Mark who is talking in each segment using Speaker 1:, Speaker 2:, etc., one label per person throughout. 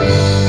Speaker 1: Thank you.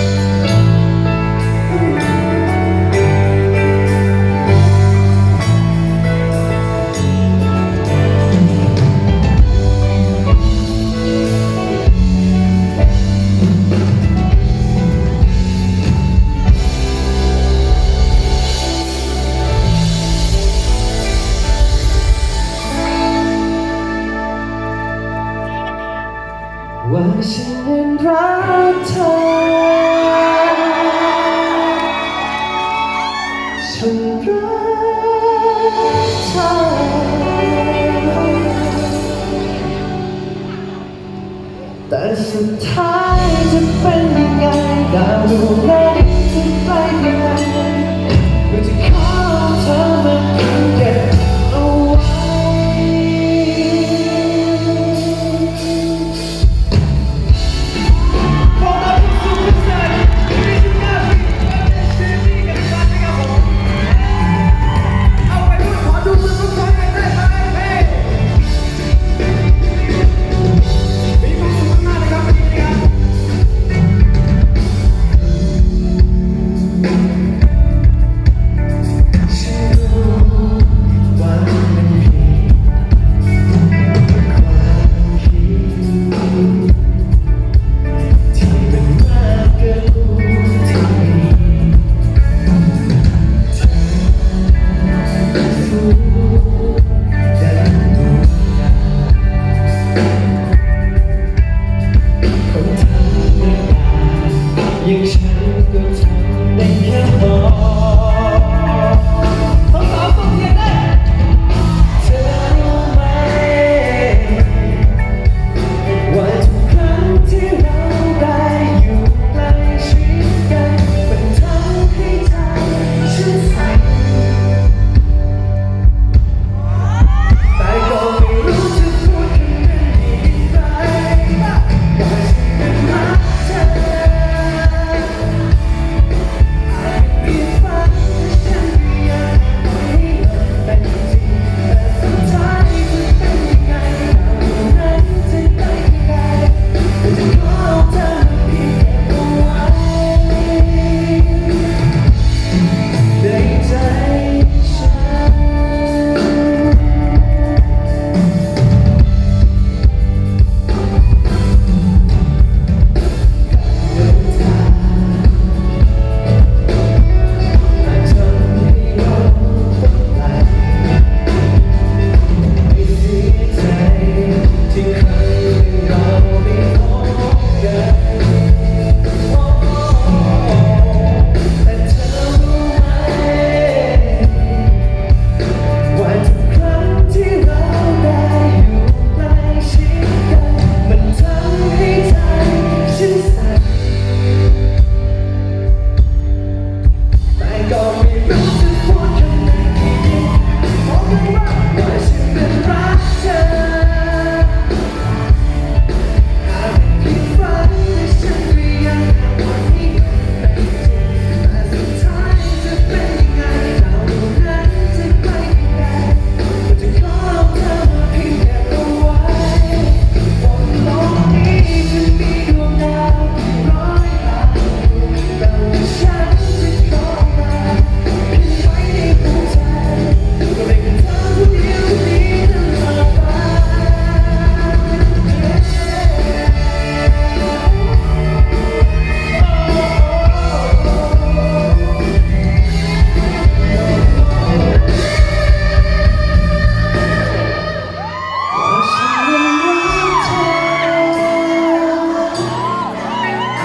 Speaker 1: แต่สุดท้ายจะเป็นยังไงดาวดวงนั้นจะไปยังไง good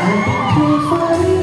Speaker 1: เป็นเพียงฝัน